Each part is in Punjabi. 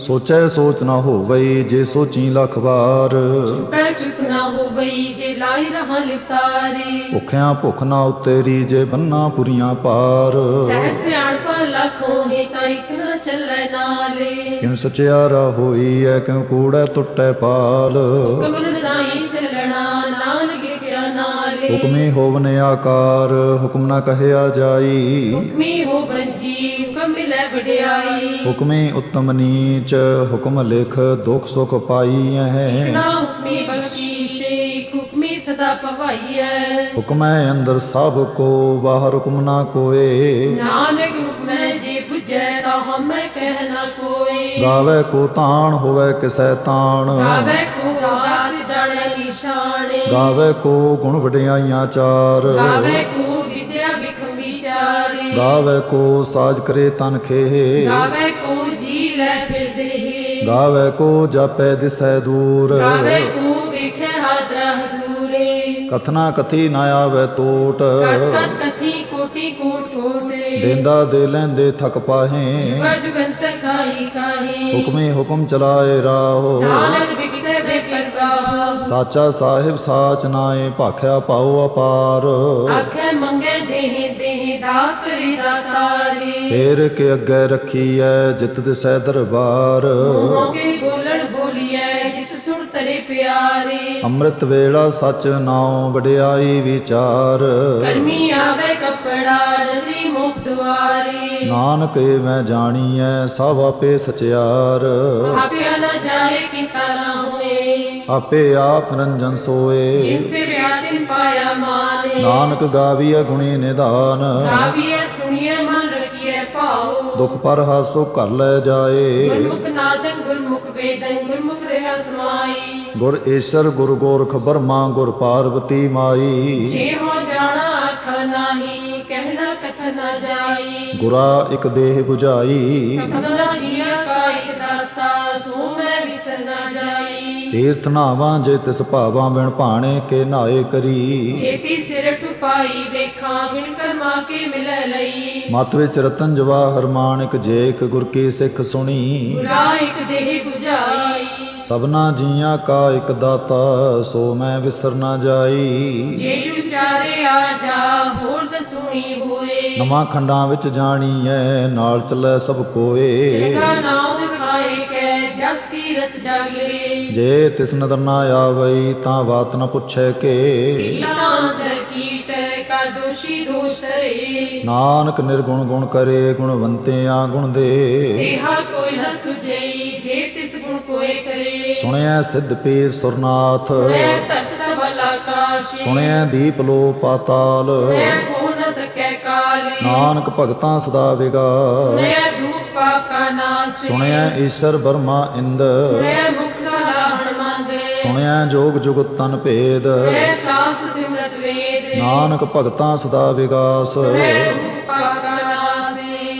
ਸੋਚੈ ਸੋਚ ਨਾ ਹੋਵਈ ਜੇ ਸੋਚੀ ਲੱਖ ਵਾਰ। ਟੁੱਟੈ ਚੁੱਕ ਨਾ ਹੋਵਈ ਜੇ ਲਾਈ ਰਹਾ ਲਿਫਤਾਰੇ। ਭੁੱਖਿਆਂ ਭੁੱਖ ਨਾ ਉਤੇਰੀ ਜੇ ਬੰਨਾ ਪੁਰੀਆਂ ਪਾਰ। ਸਹਿ ਸਿਆਣਪਾ ਲੱਖੋਂ ਹੀ ਤਾਂ ਇੱਕ ਨਾ ਚੱਲੈ ਨਾਲੇ। ਕਿਨ ਸਚਿਆਰਾ ਹੋਈ ਐ ਕਿਉ ਕੂੜੈ ਟੁੱਟੈ ਪਾਲ। ਕਮਲ ਸਾਈ ਚੱਲਣਾ ਨਾਨਕ ਲਿਖਿਆ ਨਾਲੇ। ਹੁਕਮੇ ਹੋਵਨ ਆਕਾਰ ਹੁਕਮ ਨਾ ਕਹਿਆ ਜਾਈ। ਹੁਕਮੀ ਹੋ ਬੰਜੀ ਹੁਕਮ ਵਡਿਆਈ ਹੁਕਮੇ ਉਤਮ ਨੀਚ ਹੁਕਮ ਲਿਖ ਦੁਖ ਸੁਖ ਪਾਈ ਹੈ ਨਾ ਹੁਕਮੀ ਬਖਸ਼ੀਸ਼ੇ ਹੁਕਮੀ ਸਦਾ ਪਵਾਈਐ ਹੁਕਮੈ ਅੰਦਰ ਸਭ ਕੋ ਬਾਹਰ ਹੁਕਮ ਨਾ ਕੋਏ। ਨਾਨਕ ਹੁਕਮੈ ਜੇ 부ਜੈ ਤਾਂ ਹਮੈ ਕਹਿ ਨਾ ਕੋਈ ਗਾਵੇ ਕੋ ਤਾਣ ਹੋਵੇ ਕਿਸੈ ਤਾਣ। ਗਾਵੇ ਕੋ ਦਾਤ ਜਾਣੈ ਨਿਸ਼ਾਨੇ ਗਾਵੇ ਕੋ ਗੁਣ ਵਡਿਆਈਆਂ ਚਾਰ। ਗਾਵੇ ਕੋ ਗਾਵੇ ਕੋ ਸਾਜ ਕਰੇ ਤਨ ਖੇ ਗਾਵੇ ਕੋ ਜੀ ਲੈ ਫਿਰਦੇ ਹੀ ਗਾਵੇ ਕੋ ਜਾਪੈ ਦਿਸੈ ਦੂਰ। ਗਾਵੇ ਕੋ ਵੇਖੇ ਹਾਦਰਾ ਹਜ਼ੂਰੇ। ਕਥਨਾ ਕਥੀ ਨਾ ਆਵੇ ਟੋਟ ਕਥੀ ਕੋਟੀ ਕੋਟ ਕੋਟੇ। ਦੇਂਦਾ ਦੇ ਲੈਂਦੇ ਥਕ ਪਾਹੇ। ਜੁਗਾ ਜੁਗੰਤ ਖਾਈ ਖਾਈ ਹੁਕਮੇ ਹੁਕਮ ਚਲਾਏ ਰਾਹੋ। ਨਾਨਕ ਵਿਖਸੇ ਬੇ ਪਰਵਾਹ। ਸਾਚਾ ਸਾਹਿਬ ਸਾਚ ਨਾਏ ਭਾਖਿਆ ਪਾਉ ਅਪਾਰ। ਆਖੇ ਮੰਗੇ ਦੇਹ ਦਾਤਾਰੇ ਫੇਰ ਕੇ ਅੱਗੇ ਰੱਖੀਐ ਜਿਤ ਦਿਸੈ ਦਰਬਾਰ। ਮੂੰਹੋਂ ਕੇ ਬੋਲਣ ਬੋਲੀਐ ਜਿਤ ਸੁਣ ਤਰੇ ਪਿਆਰੇ। ਅੰਮ੍ਰਿਤ ਵੇਲਾ ਸਚ ਨਾਉ ਵਡਿਆਈ ਵਿਚਾਰ। ਕਰਮੀ ਆਵੇ ਕਪੜਾ ਨਦੀ ਮੁਖ ਦੁਆਰੇ। ਨਾਨਕ ਏ ਮੈਂ ਜਾਣੀਐ ਸਭ ਆਪੇ ਸਚਿਆਰ। ਆਪਿਆ ਨਾ ਜਾਏ ਕੀਤਾ ਨਾ ਹੋਏ। ਆਪੇ ਆਪ ਨਿਰੰਜਨ ਸੋਏ। ਜਿਨ ਨਾਨਕ ਗਾਵੀਐ ਗੁਣੀ ਨਿਧਾਨ। ਗਾਵੀਏ ਸੁਣੀਏ ਮਨ ਰਖੀਏ ਭਾਉ। ਦੁਖ ਪਰ ਹਾਸੋ ਘਰ ਲੈ ਜਾਏ। ਗੁਰਮੁਖ ਨਾਦਨ ਗੁਰਮੁਖ ਵੇਦਨ ਗੁਰਮੁਖ ਰਹਿ ਸਮਾਈ। ਗੁਰ ਈਸ਼ਰ ਗੁਰ ਗੋਰਖ ਬਰਮਾ ਗੁਰ ਪਾਰਵਤੀ ਮਾਈ। ਜੇ ਹੋ ਜਾਣਾ ਆਖਾ ਨਾਹੀ ਕਹਿਣਾ ਕਥ ਨਾ ਜਾਈ। ਗੁਰਾ ਇੱਕ ਦੇਹ 부ਝਾਈ ਸਭਨਾ ਜੀਆ ਕਾ ਇਕ ਦਾਤਾ ਸੋ ਮੈਂ ਵਿਸਰ ਨਾ ਜਾਈ। ਤੀਰਥ ਨਾਵਾਂ ਜੇ ਤਿਸ ਭਾਵਾਂ ਬਿਨ ਭਾਣੇ ਕੇ ਨਾਏ ਕਰੀ। ਜੇਤੀ ਸਿਰ ਟੁਪਾਈ ਵੇਖਾਂ ਬਿਨ ਕਰਮਾ ਕੇ ਮਿਲੈ ਲਈ। ਮਤ ਵਿੱਚ ਰਤਨ ਜਵਾਹਰ ਮਾਣਿਕ ਜੇਕ ਗੁਰ ਕੀ ਸਿੱਖ ਸੁਣੀ। ਗੁਰਾ ਇਕ ਦੇਹ 부ਝਾਈ ਸਭਨਾ ਜੀਆਂ ਕਾ ਇੱਕ ਦਾਤਾ ਸੋ ਮੈਂ ਵਿਸਰ ਨਾ ਜਾਈ। ਜੇ ਵਿਚਾਰੇ ਆ ਜਾ ਹੋਰ ਦਸੂਣੀ ਹੋਏ। ਨਵਾਂ ਖੰਡਾਂ ਵਿੱਚ ਜਾਣੀਐ ਨਾਲ ਚੱਲੈ ਸਭ ਕੋਏ। ਚੰਗਾ ਨਾਮ ਕੈ ਜਸ ਕੀ ਰਤ ਜਾਗਲੇ ਜੇ ਤਿਸ ਨਦਰ ਨਾ ਆਵਈ ਤਾਂ ਬਾਤ ਨ ਪੁੱਛੈ ਕੇ। ਕੀਟ ਕਾ ਦੋਸ਼ੀ ਨਾਨਕ ਨਿਰਗੁਣ ਗੁਣ ਕਰੇ ਗੁਣਵੰਤਿਆਂ ਗੁਣ ਦੇ। ਦੇਹਾ ਕੋਈ ਨ ਸੁਜਈ ਜੇ ਤਿਸ ਗੁਣ ਕੋਏ ਕਰੇ। ਸੁਣਿਆ ਸਿੱਧ ਪੀਰ ਸੁਰਨਾਥ। ਆਕਾਸ਼। ਸੁਣਿਆ ਦੀਪ ਲੋ ਪਾਤਾਲ। ਮੈਂ ਹੋ ਨ ਸਕੈ ਕਾਲ। ਨਾਨਕ ਭਗਤਾਂ ਸਦਾ ਧੂਪ ਪਾਪ ਸੁਣਿਆ ਈਸ਼ਰ ਬਰਮਾ ਇੰਦ। ਮੈਂ ਮੁਖ ਸਲਾਹਣ ਮੰਦ। ਸੁਣਿਆ ਜੋਗ ਜੁਗਤ ਤਨ ਭੇਦ। ਸਿਮਰਤ ਵੇਦ। ਨਾਨਕ ਭਗਤਾਂ ਸਦਾ ਵਿਗਾਸ।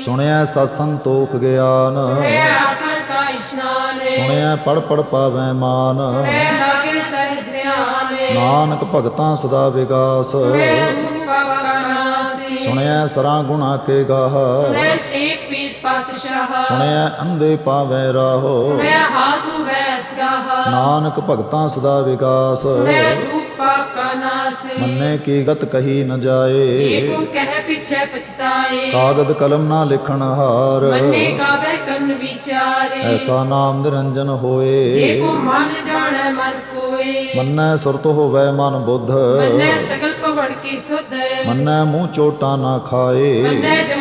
ਸੁਣਿਆ ਸਤ ਸੰਤੋਖ ਗਿਆਨ। ਮੈਂ ਆਸਣ ਕਾ ਇਸ਼ਨਾਨ। ਸੁਣਿਆ ਪੜ ਪੜ ਪਾਵੈ ਮਾਨ। ਲਾਗੇ ਧਿਆਨ। ਨਾਨਕ ਭਗਤਾਂ ਸਦਾ ਵਿਗਾਸ। ਸੁਣਿਆ ਸਰਾਂ ਗੁਣਾ ਕੇ ਗਾਹ। ਪੀਰ ਪਾਤਸ਼ਾਹ ਸੁਣਿਆ ਅੰਧੇ ਪਾਵੈ ਰਾਹੋ। ਮੈਂ ਹਾਥੂ ਵੈਸ ਗਾਹ ਨਾਨਕ ਭਗਤਾਂ ਸਦਾ ਨਾਸ। ਮੰਨੇ ਕੀ ਗਤ ਕਹੀ ਨ ਜੇ ਜਾਏ ਕੋ ਕਹਿ ਪਿਛੇ ਪਛਤਾਏ। ਕਾਗਦ ਕਲਮ ਨਾ ਲਿਖਣ ਹਾਰ। ਮੰਨੇ ਕਾਵੇ ਕੰਨ ਵਿਚਾਰੇ। ਐਸਾ ਨਾਮ ਨਿਰੰਜਨ ਜੇ ਹੋਏ ਕੋ ਮਨ ਜਾਣੈ ਮਨ ਕੋਏ। ਮੰਨੈ ਸੁਰਤ ਹੋਵੇ ਮਨ ਬੁੱਧ। ਮੰਨੈ ਸਗਲ ਪਵਨ ਕੀ ਸੁਧ। ਮੰਨੈ ਮੂੰਹ ਚੋਟਾ ਨਾ ਖਾਏ। ਮੰਨੈ ਜੋ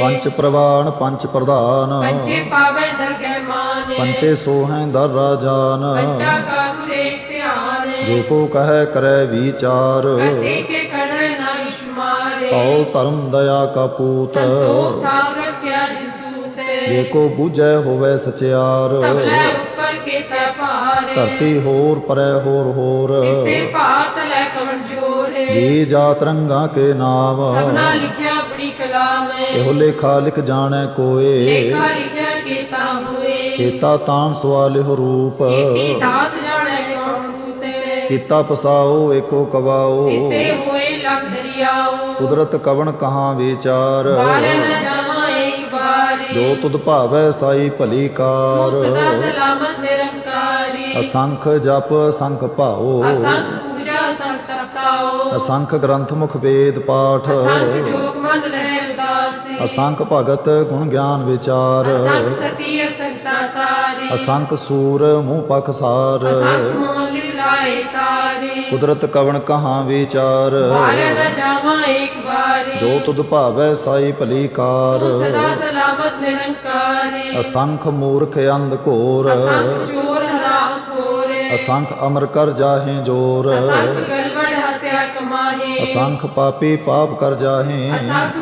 ਪੰਚ ਪ੍ਰਵਾਨ ਪੰਚ ਪ੍ਰਧਾਨ। ਪੰਚੇ ਪਾਵੈ ਦਰਗਹਿ ਮਾਨ। ਪੰਚੇ ਸੋਹੈ ਦਰ ਰਾਜਾਨ। ਪੰਚਾ ਧਿਆਨ। ਜੋ ਕੋ ਕਹੈ ਕਰੈ ਵਿਚਾਰ। ਕਤੇ ਕੇ ਕੜੈ ਨਾ ਇਸ਼ਮਾਰੇ ਕਉ ਧਰਮ ਦਇਆ ਕਾ ਪੂਤ। ਸੰਤੋਖ ਥਾਵ ਰੱਖਿਆ ਜਿਸੂਤੇ ਜੇ ਕੋ ਬੂਝੈ ਹੋਵੇ ਸਚਿਆਰ। ਉੱਪਰ ਭਾਰੇ। ਧਰਤੀ ਹੋਰ ਪਰੈ ਹੋਰ ਹੋਰ। ਇਸਤੇ ਭਾਰ ਤਲੇ ਕਵਣ ਜੋਰੇ। ਜੀ ਜਾਤ ਰੰਗਾ ਕੇ ਨਾਮ ਸਭਨਾ ਲਿਖਿਆ ਇਹੋ ਲੇਖਾ ਲਿਖ ਜਾਣੈ ਕੋਏ। ਲੇਖਾ ਲਿਖਿਆ ਕੀਤਾ ਹੋਏ। ਕੀਤਾ ਤਾਣ ਸਵਾਲਿਹੁ ਰੂਪ। ਕੀਤੀ ਦਾਤ ਜਾਣੈ ਕੌਣ ਕੂਤੇ। ਕੀਤਾ ਪਸਾਓ ਏਕੋ ਕਵਾਓ। ਹੋਏ ਦਰਿਆਓ। ਕੁਦਰਤ ਕਵਣ ਕਹਾਂ ਵਿਚਾਰ। ਬਾਰੇ ਨ ਜਾਵਾਂ ਇੱਕ ਵਾਰੀ। ਜੋ ਤੁਧ ਭਾਵੈ ਸਾਈ ਭਲੀ ਕਾਰ। ਤੂੰ ਸਦਾ ਸਲਾਮਤ ਨਿਰੰਕਾਰੀ ਅਸੰਖ ਜਪ ਅਸੰਖ ਭਾਓ ਅਸੰਖ ਪੂਜਾ ਤਪਤਾਓ ਅਸੰਖ ਗ੍ਰੰਥ ਮੁਖ ਵੇਦ ਪਾਠ। ਅਸੰਖ ਜੋਗ ਅਸੰਖ ਭਗਤ ਗੁਣ ਗਿਆਨ ਵਿਚਾਰ। ਅਸੰਖ ਸਤੀ ਸੂਰ ਮੂੰਹ ਪਖ ਸਾਰ। ਅਸੰਖ ਮੋਲ ਲਾਏ ਤਾਰੀ। ਕੁਦਰਤ ਕਵਣ ਕਹਾਂ ਵਿਚਾਰ। ਬਾਰੇ ਨ ਜਾਵਾਂ ਇੱਕ ਵਾਰੀ। ਜੋ ਤੁਧ ਭਾਵੈ ਸਾਈ ਭਲੀ ਕਾਰ। ਤੂੰ ਸਦਾ ਸਲਾਮਤ ਨਿਰੰਕਾਰੀ ਅਸੰਖ ਮੂਰਖ ਅੰਧ ਘੋਰ। ਅਸੰਖ ਚੋਰ ਹਰਾਮ ਖੋਰੇ ਅਸੰਖ ਅਮਰ ਕਰ ਜਾਹੇ ਜੋਰ। ਅਸੰਖ ਗਲਵੜ ਹਤਿਆ ਕਮਾਹੇ। ਅਸੰਖ ਪਾਪੀ ਪਾਪ ਕਰ ਜਾਹੇ। ਅਸੰਖ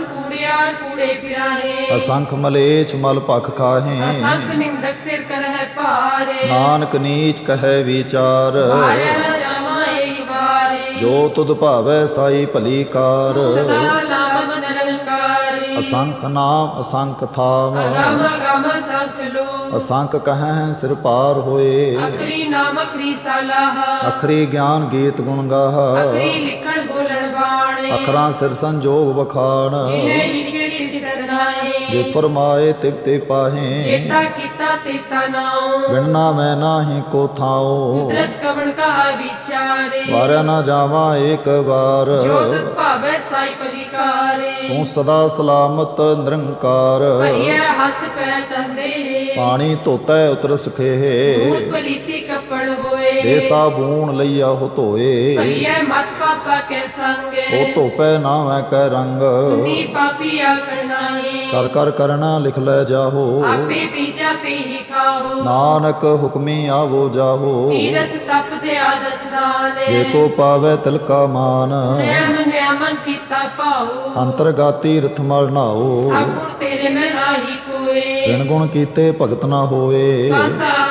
ਅਸੰਖ ਮਲੇਛ ਮਲ ਭਖ ਖਾਹੇ। ਅਸੰਖ ਨਿੰਦਕ ਸਿਰ ਕਰਹਿ ਭਾਰੇ। ਨਾਨਕ ਨੀਚ ਕਹੈ ਵਿਚਾਰ। ਬਾਰੇ ਨ ਜਾਵਾਂ ਇੱਕ ਵਾਰੀ। ਜੋ ਤੁਧ ਭਾਵੈ ਸਾਈ ਭਲੀ ਕਾਰ। ਸਦਾ ਸਲਾਮਤ ਨਿਰੰਕਾਰੀ। ਅਸੰਖ ਨਾਮ ਅਸੰਖ ਥਾਮ ਅਗਮ ਅਗਮ ਸੰਖ ਲੋ ਅਸੰਖ ਕਹੈ ਸਿਰ ਪਾਰ ਹੋਏ। ਅਖਰੀ ਨਾਮ ਅਖਰੀ ਸਲਾਹ। ਅਖਰੀ ਗਿਆਨ ਗੀਤ ਗੁਣ ਗਾਹ। ਅਖਰੀ ਲਿਖਣ ਬੋਲਣ ਬਾਣੇ। ਅਖਰਾਂ ਸਿਰ ਸੰਜੋਗ ਵਖਾਣ। ਜਿਨੇ ਜੇ ਫਰਮਾਏ ਤਿਵ ਤੇ ਪਾਹੇ ਚੇਤਾ ਕੀਤਾ ਤੇਤਾ ਨਾਉ। ਵਿਣਨਾ ਮੈਂ ਨਾਹੀ ਕੋ ਥਾਉ। ਕੁਦਰਤ ਕਵਣ ਕਹਾ ਵਿਚਾਰੇ। ਵਾਰਿਆ ਨਾ ਜਾਵਾਂ ਏਕ ਵਾਰ। ਜੋ ਤੁਧ ਭਾਵੈ ਸਾਈ ਪਰਿਕਾਰੇ। ਤੂੰ ਸਦਾ ਸਲਾਮਤ ਨਿਰੰਕਾਰ। ਹੱਥ ਪੈ ਤੰਦੇ। ਪਾਣੀ ਧੋਤੈ ਉਤਰ ਸਖੇ। ਭੂਤ ਪਲੀਤੀ ਕੱਪੜ ਹੋਏ। ਦੇ ਸਾਬੂਨ ਲਈਆ ਹੋ ਧੋਏ। ਭਈਏ ਮਤ ਪਾਪਾ ਕੇ ਸੰਗੇ। ਉਹ ਧੋਪੈ ਨਾ ਮੈਂ ਕੈ ਰੰਗ। ਨੀ ਪਾਪੀ ਨਾਹੀ। ਕਰ ਕਰ ਕਰਣਾ ਲਿਖ ਲੈ ਜਾਹੋ। ਆਪੇ ਬੀਜਾ ਪੀ ਹੀ ਖਾਓ ਨਾਨਕ ਹੁਕਮੀ ਆਵੋ ਜਾਹੋ। ਤੀਰਤ ਤਪ ਦੇ ਆਦਤ ਦਾਨੇ ਜੇ ਕੋ ਪਾਵੈ ਤਿਲਕਾ ਮਾਨ। ਨਿਆਮਨ ਕੀਤਾ ਅੰਤਰਗਾਤੀ ਰਥਮਲ ਨਾਓ ਸਭ ਤੇਰੇ ਮੈਂ ਨਾਹੀ ਕੋਏ। ਗੁਣ ਕੀਤੇ ਭਗਤ ਨਾ ਹੋਏ। ਬਰਮਾਓ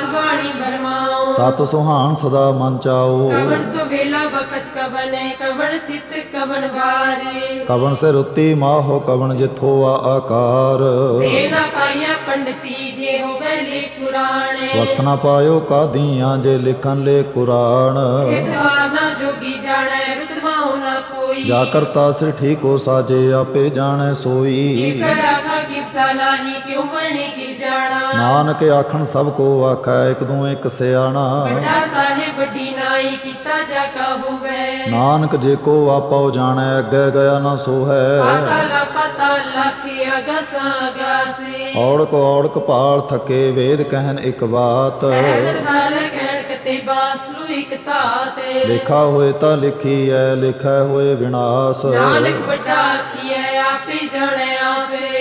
ਸਤ ਸੁਹਾਣ ਸਦਾ ਮਨ ਚਾਓ। ਕਵਣ ਸੋ ਵੇਲਾ ਵਕਤ ਕਵਨੇ ਕਵਣ ਥਿਤ ਕਵਣ ਵਾਰੇ। ਕਵਣ ਸੇ ਰੁੱਤੀ ਮਾਹੋ ਕਵਣ ਜਿਥੋ ਆ ਆਕਾਰ। ਵੇ ਨਾ ਪਾਈਆ ਪੰਡਤੀ ਜੇ ਹੋ ਗਏ ਕੁਰਾਣੇ ਵਕਤ ਨਾ ਪਾਇਓ ਕਾਦੀਆਂ ਜੇ ਲਿਖਨ ਲੈ ਕੁਰਾਨ। ਇਤਵਾਰ ਨਾ ਜੋਗੀ ਜਾਣੈ ਰੁਤਮਾ ਹੋਣਾ ਕੋਈ। ਜਾ ਕਰਤਾ ਸਿਰ ਠੀਕ ਸਾਜੇ ਆਪੇ ਜਾਣੈ ਸੋਈ। ਕਰ ਆਖਾ ਕਿ ਸਲਾਹੀ ਕਿਉ ਬਣੀ ਨਾਨਕ ਆਖਣ ਸਭ ਕੋ ਆਖੈ ਇੱਕ ਦੂ ਇੱਕ ਸਿਆਣਾ। ਵੱਡਾ ਸਾਹਿਬ ਵੱਡੀ ਨਾਈ ਕੀਤਾ ਜਾ ਕਾ ਹੋਵੇ। ਨਾਨਕ ਜੇ ਕੋ ਆਪੋ ਜਾਣੈ ਅੱਗੇ ਗਿਆ ਨਾ ਸੋ ਹੈ ਪਾਤਾਲਾ ਅਗਸਾ ਅਗਾਸੀ ਔੜਕ ਔੜਕ ਪਾਲ ਥਕੇ ਵੇਦ ਕਹਿਨ ਇੱਕ ਬਾਤ। ਸਹਿਜ ਬਾਸਲੂ ਇਕ ਤਾਤੇ ਲਿਖਾ ਹੋਏ ਤਾਂ ਲਿਖੀ ਐ ਲਿਖੈ ਹੋਏ ਵਿਨਾਸ਼। ਨਾਨਕ ਵੱਡਾ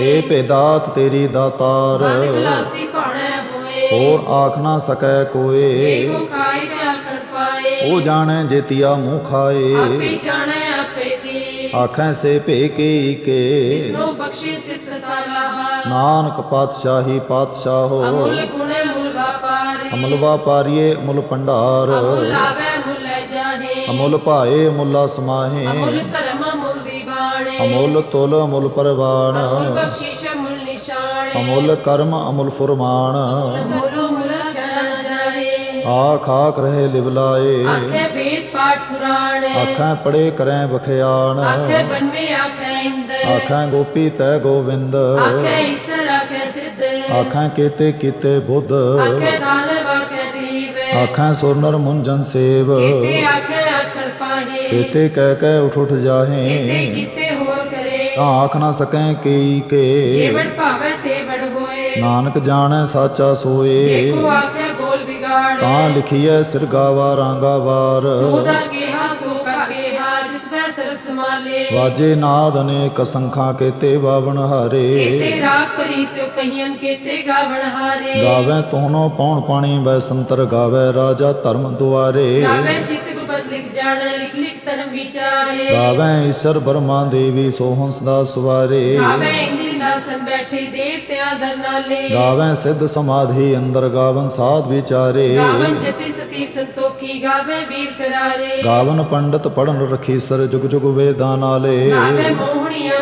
ਏ ਭੇਦਾਤ ਤੇਰੀ ਦਾਤਾਰ। ਮਨ ਗਲਾਸੀ ਭਾਣੈ ਹੋਏ। ਹੋਰ ਆਖ ਨਾ ਸਕੈ ਜੇ ਕੋਏ ਕੋ ਖਾਈ ਉਹ ਜਾਣੈ ਜੇਤੀਆ ਮੂੰਹ ਖਾਏ। ਆਪੇ ਜਾਣੈ ਆਪੇ ਦੀ ਆਖੈ ਸੇ ਭੇ ਕੇ ਕੇ। ਜਿਸਨੂੰ ਬਖਸ਼ੇ ਸਿਫਤ ਸਲਾਹ ਨਾਨਕ ਪਾਤਸ਼ਾਹੀ ਪਾਤਸ਼ਾਹੋ ਅਮੁੱਲ ਗੁਣੇ ਮੁੱਲ ਵਾਪਾਰੀ। ਅਮਲ ਵਾਪਾਰੀਏ ਅਮੁੱਲ ਭੰਡਾਰ। ਅਮੁੱਲ ਆਵੇ ਮੁੱਲ ਲੈ ਜਾਹੇ। ਅਮੁੱਲ ਭਾਏ ਮੁੱਲਾ ਸਮਾਹੇ। ਅਮੁੱਲ ਮੁੱਲ ਬਾਣੇ ਅਮੁੱਲ ਤੁਲ ਅਮੁੱਲ ਪਰਵਾਨ ਅਮੁੱਲ ਬਖਸ਼ਿਸ਼ ਮੁੱਲ ਨਿਸ਼ਾਨੇ। ਅਮੁੱਲ ਕਰਮ ਅਮੁੱਲ ਫੁਰਮਾਨ। ਮੁੱਲ ਮੁੱਲ ਜਾਹੇ ਆਖ ਆਖ ਰਹੇ ਲਿਵਲਾਏ ਆਖੇ ਵੇਦ ਪਾਠ ਪੁਰਾਣੇ। ਆਖਾਂ ਪੜੇ ਕਰੈ ਬਖਿਆਣ ਆਖੇ ਬਨਵੇ ਆਖੇ ਇੰਦ। ਆਖਾਂ ਗੋਪੀ ਤੈ ਗੋਵਿੰਦ। ਆਖੇ ਈਸਰ ਆਖੇ ਸਿੱਧ। ਆਖਾਂ ਕੀਤੇ ਕੀਤੇ ਬੁੱਧ। ਆਖੇ ਦਾਨਵ ਆਖੇ ਦੀਵ। ਆਖਾਂ ਸੁਰਨਰ ਮੁੰਜਨ ਸੇਵ। ਕੀਤੇ ਆਖੇ ਆਖਣ ਪਾਹੇ। ਕੀਤੇ ਕਹਿ ਕਹਿ ਉਠ ਉਠ ਕੀਤੇ ਜਾਹੇ। ਕੀਤੇ ਕਰੇ ਤਾਂ ਆਖ ਨਾ ਸਕੈ ਕੀ ਕੇ। ਜੀਵਨ ਭਾਵੇ ਤੇ ਬੜ ਹੋਏ। ਨਾਨਕ ਜਾਣੈ ਸਾਚਾ ਜੇ ਸੋਏ ਕੋ ਆਖੇ ਬੋਲ ਵਿਗਾੜੇ। ਤਾਂ ਲਿਖੀਐ ਸਿਰ ਗਾਵਾ ਰਾਂਗਾ ਵਾਰ। ਸੋਦਾ ਕਿਹਾ ਸੋ ਕਾ ਕਿਹਾ ਜਿਤ ਵੈ ਸਰਬ ਸਮਾਲੇ ਵਾਜੇ ਨਾਦ ਅਨੇਕ ਸੰਖਾਂ ਕੇਤੇ ਬਾਵਨ ਹਾਰੇ। ਕੀਤੇ ਰਾਗ ਪਰੀ ਸੋ ਕਹੀਨ ਕੀਤੇ ਗਾਵਣ ਹਾਰੇ। ਗਾਵੇ ਤੋਨੋ ਪੌਣ ਪਾਣੀ ਬੈ ਸੰਤਰ ਗਾਵੇ ਰਾਜਾ ਧਰਮ ਦੁਆਰੇ। ਗਾਵੇ ਚਿਤ ਗੁਪਤ ਲਿਖ ਜਾਣੈ ਲਿਖ ਲਿਖ ਧਰਮ ਵਿਚਾਰੇ। ਗਾਵੇ ਈਸ਼ਰ ਬਰਮਾ ਦੇਵੀ ਸੋਹੰਸ ਦਾ ਸਵਾਰੇ। ਗਾਵੇ ਇੰਦਰੀ ਨਾਸਨ ਬੈਠੇ ਦੇਵਤਿਆਂ ਦਰ ਨਾਲੇ। ਗਾਵੇ ਸਿੱਧ ਸਮਾਧੀ ਅੰਦਰ ਗਾਵਨ ਸਾਧ ਵਿਚਾਰੇ। ਗਾਵਨ ਜਤੀ ਸਤੀ ਸੰਤੋਖੀ ਗਾਵੇ ਵੀਰ ਕਰਾਰੇ। ਗਾਵਨ ਪੰਡਤ ਪੜਨ ਰਖੀ ਸਰ ਜੁਗ ਜੁਗ ਵੇਦਾਂ ਨਾਲੇ। ਮੋਹਣੀਆਂ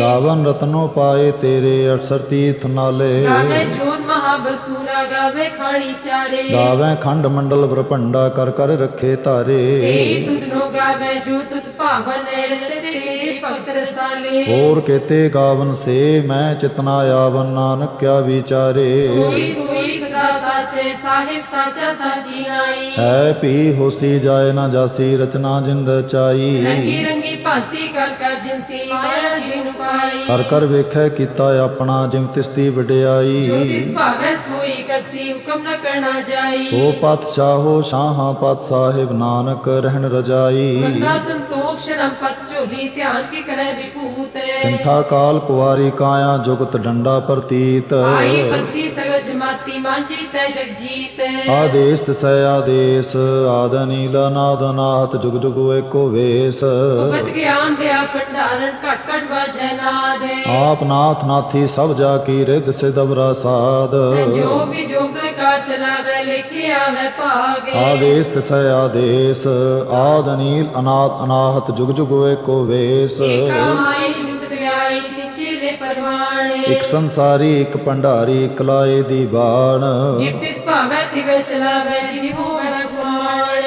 ਗਾਵਨ ਰਤਨੋ ਪਾਏ ਤੇਰੇ 68 ਤੀਰਥ ਨਾਲੇ। ਗਾਵੇ ਜੋਤ ਮਹਾਬਸੂਰਾ ਗਾਵੇ ਖਾਣੀ ਚਾਰੇ। ਗਾਵੇ ਖੰਡ ਮੰਡਲ ਬ੍ਰਹੰਡਾ ਕਰ ਕਰ ਰੱਖੇ ਧਾਰੇ। ਸੇ ਤੁਧ ਨੋ ਗਾਵੇ ਜੋ ਤੁਧ ਭਾਵਨ ਰਤੇ ਤੇਰੇ ਭਗਤ ਰਸਾਲੇ। ਹੋਰ ਕੇਤੇ ਗਾਵਨ ਸੇ ਮੈਂ ਚਿਤਨਾ ਆਵਨ ਨਾਨਕ ਕਿਆ ਵਿਚਾਰੇ। ਸੋਈ ਸੋਈ ਸਦਾ ਸਾਚੇ ਸਾਹਿਬ ਸਾਚਾ ਸਾਚੀ ਨਾਈ ਹੈ ਭੀ ਹੋਸੀ ਜਾਏ ਨਾ ਜਾਸੀ ਰਚਨਾ ਜਿਨ ਰਚਾਈ। ਰੰਗੀ ਰੰਗੀ ਭਾਂਤੀ ਕਰ ਕਰ ਜਿਨਸੀ ਮਾਇਆ ਜਿਨ ਪਾਈ। ਕਰ ਕਰ ਵੇਖੈ ਕੀਤਾ ਆਪਣਾ ਜਿਮ ਤਿਸਤੀ ਵਡਿਆਈ। ਜੋ ਤਿਸ ਭਾਵੇ ਸੋਈ ਕਰਸੀ ਹੁਕਮ ਨ ਕਰਨਾ ਜਾਈ। ਸੋ ਪਾਤਸ਼ਾਹੋ ਸ਼ਾਹਾਂ ਪਤ ਸਾਹਿਬ ਨਾਨਕ ਰਹਿਣ ਰਜਾਈ। ਬੰਦਾ ਸੰਤੋਖ ਸ਼ਰਮ ਪਤ ਝੋਲੀ ਧਿਆਨ ਕੀ ਕਰੇ ਵਿਭੂਤ। ਕੰਠਾ ਕਾਲ ਕੁਵਾਰੀ ਕਾਇਆ ਜੁਗਤ ਡੰਡਾ ਪ੍ਰਤੀਤ। ਆਦੇਸ ਤਸੈ ਆਦੇਸ ਆਦ ਨੀਲ ਨਾਦ ਨਾਥ ਜੁਗ ਜੁਗ ਏਕੋ ਵੇਸ। ਭਗਤ ਗਿਆਨ ਦਿਆ ਭੰਡਾਰਨ ਘਟ ਘਟ ਵਾਜੈ ਨਾਦ। ਆਪ ਨਾਥ ਨਾਥੀ ਸਭ ਜਾ ਕੀ ਰਿਧ ਸਿਦਵਰਾ ਸਾਧ ਸੰਜੋਗ ਵਿਜੋਗ ਦੋਇ ਕਾਰ ਚਲਾਵੇ ਆਵੇ ਭਾਗ। ਆਦੇਸ ਤਸੈ ਆਦੇਸ ਆਦ ਨੀਲ ਅਨਾਥ ਅਨਾਹਤ ਜੁਗ ਜੁਗ ਏਕੋ ਵੇਸ। ਕਾਮਾਈ ਨਿਮਤ ਵਿਆਈ ਤਿਚੇ ਦੇ ਪਰਵਾਣੇ। ਇਕ ਸੰਸਾਰੀ ਇਕ ਭੰਡਾਰੀ ਇਕ ਲਾਏ ਦੀ ਬਾਣ। ਜਿਤ ਤਿਸ ਭਾਵੇ ਤਿਵੇ ਚਲਾਵੇ ਜਿ ਹੋਵੇ ਗੁਰਮਾਣੇ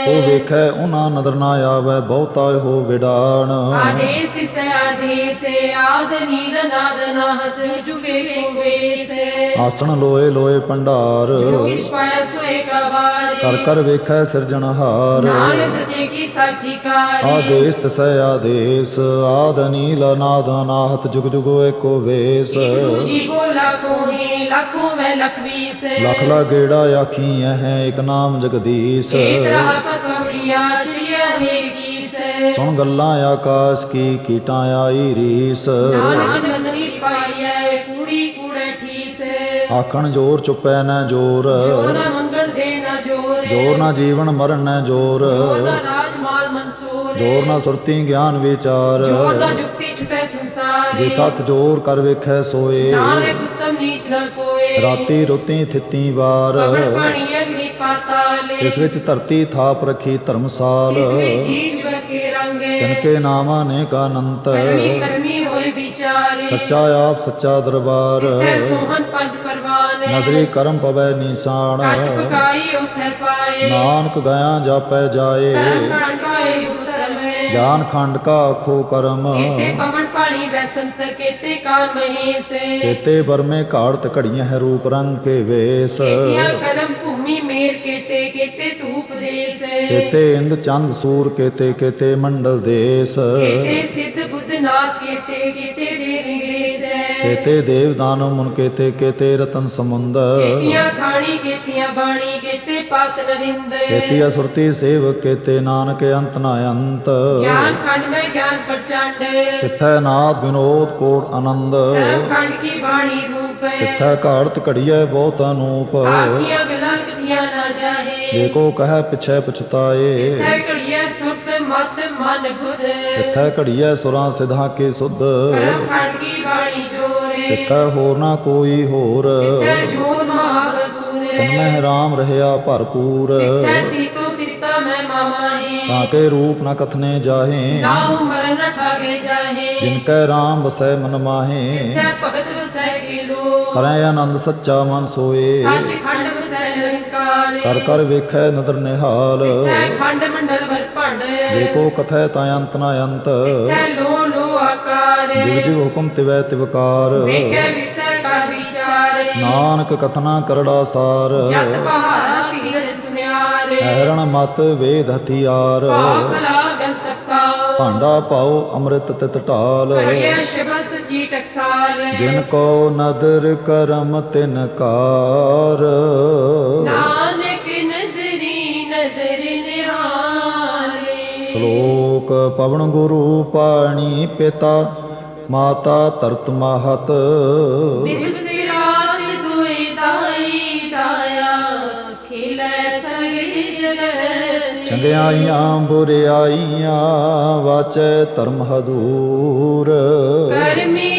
ਉਹ ਵੇਖੈ ਉਹਨਾਂ ਨਦਰ ਨਾ ਆਵੇ ਬਹੁਤਾ ਹੋ ਵਿਡਾਣ ਆਦੇਸ ਤਿਸ ਆਦੇਸ ਆਦ ਨੀਲ ਨਾਦ ਨਾਹਤ ਜੁਗੇ ਕੋ ਵੇਸ ਆਸਣ ਲੋਏ ਲੋਏ ਭੰਡਾਰ। ਜੋ ਇਸ ਪਾਇਆ ਸੋਏ ਕਾ ਵਾਰੀ। ਕਰ ਕਰ ਵੇਖੈ ਸਿਰਜਣਹਾਰ ਨਾਨਕ ਸਚੇ ਕੀ ਸਾਚੀ ਕਾਰੀ। ਆਦੇਸ ਤਸੈ ਆਦੇਸ ਆਦ ਨੀਲ ਨਾਦ ਅਨਾਹਤ ਜੁਗ ਜੁਗ ਏਕੋ ਵੇਸ। ਲੱਖੋਂ ਮੈਂ ਵੀਸ ਲਖ ਲਾ ਗੇੜਾ ਆਖੀ ਹੈ ਇਕ ਨਾਮ ਜਗਦੀਸ਼। ਏਕ ਰਹਾ ਸੁਣ ਗੱਲਾਂ ਆਕਾਸ਼ ਕੀ ਕੀਟਾਂ ਆਈ ਰੀਸ। ਨਾਨਕ ਨੰਦਰੀ ਪਾਈਐ ਕੂੜੀ ਕੂੜੇ ਠੀਸ। ਆਖਣ ਜੋਰ ਚੁੱਪੈ ਨਾ ਜੋਰ। ਜੋਰ ਨਾ ਮੰਗਣ ਦੇ ਨਾ ਜੋਰ। ਜੋਰ ਨਾ ਜੀਵਨ ਮਰਨ ਨਾ ਜੋਰ। ਜੋਰ ਨਾ ਰਾਜ ਮਾਲ ਮਨਸੂਰ। ਜੋਰ ਨਾ ਸੁਰਤੀ ਗਿਆਨ ਵਿਚਾਰ। ਜੋਰ ਨਾ ਜੁਗਤੀ ਛੁਟੈ ਸੰਸਾਰ। ਜੇ ਸਤ ਜੋਰ ਕਰ ਵੇਖੈ ਸੋਏ। ਨਾਨਕ ਉਤਮ ਨੀਚ ਨਾ ਕੋਏ। ਰਾਤੀ ਰੁੱਤੀ ਥਿੱਤੀ ਵਾਰ। ਪਾਤਾਲੇ ਇਸ ਵਿੱਚ ਧਰਤੀ ਥਾਪ ਰਖੀ ਧਰਮਸਾਲ। ਇਸ ਵਿੱਚ ਨਾਮਾਂ ਨੇ ਕਾ ਅਨੰਤ ਕਰਮੀ ਕਰਮੀ ਹੋਏ ਵਿਚਾਰੇ। ਸੱਚਾ ਆਪ ਸੱਚਾ ਦਰਬਾਰ। ਤੈ ਸੋਹਣ ਪੰਜ ਪਰਵਾਨੇ ਨਦਰੀ ਕਰਮ ਪਵੈ ਨਿਸ਼ਾਨ। ਕੱਚ ਪਕਾਈ ਉਥੇ ਪਾਏ। ਨਾਨਕ ਗਿਆ ਜਾਪੈ ਜਾਏ। ਧਰਮ ਉਤਰ ਮੈਂ ਗਿਆਨ ਖੰਡ ਕਾ ਆਖੋ ਕਰਮ। ਪਵਨ ਪਾਣੀ ਬੈਸੰਤ ਕੀਤੇ ਕਾਨ ਮਹੇਸ਼। ਕੇਤੇ ਬਰਮੇ ਘਾੜਤ ਘੜੀਆਂ ਹੈ ਰੂਪ ਰੰਗ ਕੇ ਵੇਸ। ਕੀਤਿਆਂ ਕਰਮ ਭੂਮੀ ਮੇਰ ਕੀਤੇ ਕੀਤੇ ਧੂਪ ਦੇਸ ਕੇਤੇ ਇੰਦ ਚੰਦ ਸੂਰ ਕੇਤੇ ਕੇਤੇ ਮੰਡਲ ਦੇਸ ਕੀਤੇ ਸਿੱਧ ਬੁੱਧ ਨਾਥ ਕੀਤੇ ਕੀਤੇ ਦੇਵੀ ਵੇਸ ਕੇਤੇ ਦੇਵ ਦਾਨਵ ਮੁਨ ਕੇਤੇ ਕੇਤੇ ਰਤਨ ਸਮੁੰਦ ਕੀਤਿਆਂ ਖਾਣੀ ਕੀਤਿਆਂ ਬਾਣੀ ਕੀਤੇ ਪਾਤ ਨਵਿੰਦ ਕੇਤੀ ਅਸੁਰਤੀ ਸੇਵ ਕੇਤੇ ਨਾਨਕ ਅੰਤ ਨਾ ਅੰਤ ਗਿਆਨ ਖੰਡ ਮੈਂ ਗਿਆਨ ਪ੍ਰਚੰਡ ਕਿਥੈ ਨਾਦ ਵਿਨੋਦ ਕੋਟ ਆਨੰਦ ਸਰਬ ਖੰਡ ਕੀ ਬਾਣੀ ਰੂਪ ਕਿਥੈ ਘਾੜਤ ਘੜੀਐ ਬਹੁਤ ਅਨੂਪ ਨਾ ਜਾਹੇ ਏਕੋ ਕਹਿ ਪਿਛੈ ਪਛਤਾਏ। ਤੈ ਘੜੀਐ ਸੁਰਤ ਮਤ ਮਨ ਬੁਧ। ਤਿੱਥੈ ਘੜੀਐ ਸੁਰਾਂ ਸਿਧਾਂ ਕੇ ਸੁਧ। ਕਰਮ ਖੜ ਕੀ ਬਾਣੀ ਜੋਰੇ। ਤਿੱਥੈ ਹੋਰ ਨਾ ਕੋਈ ਹੋਰ। ਤੈ ਜੋਤ ਮਹਾਵਸੂਰੇ ਤਨਮਹਿ ਰਾਮ ਰਹਿਆ ਭਰਪੂਰ। ਤੈ ਕਰ ਕਰ ਵੇਖੈ ਨਦਰ ਨਿਹਾਲ। ਖੰਡ ਮੰਡਲ ਵਰ ਭੰਡ। ਏਕੋ ਕਥੈ ਤਾ ਅੰਤ ਨ ਅੰਤ। ਲੋ ਲੋ ਆਕਾਰ। ਜਿਵ ਜਿਵ ਹੁਕਮ ਤਿਵੈ ਤਿਵਕਾਰ ਵੇਖੈ ਵਿਸੈ ਕਰ ਵਿਚਾਰੇ। ਨਾਨਕ ਕਥਨਾ ਕਰੜਾ ਸਾਰ। ਜਤ ਸੁਨਿਆਰੇ। ਮਤ ਵੇਦ ਹਥਿਆਰ। ਭਾਂਡਾ ਪਾਓ ਅੰਮ੍ਰਿਤ ਤਿਤ ਢਾਲ। ਟਕਸਾਲ ਜਿਨ ਕੋ ਨਦਰ ਕਰਮ ਤਿਨ ਕਾਰ। ਸ਼ਲੋਕ ਪਵਨ ਗੁਰੂ ਪਾਣੀ ਪਿਤਾ ਮਾਤਾ ਤਰਤ ਮਾਹਤ। ਦਿਵਸ ਰਾਤ ਦੁਇ ਦਾਈ ਦਾਇਆ ਖਿਲੇ ਸਗਲ ਜਗਤ। ਚੰਗਿਆਈਆਂ ਬੁਰਿਆਈਆਂ ਵਾਚੈ ਧਰਮ ਹਦੂਰ। ਕਰਮੀ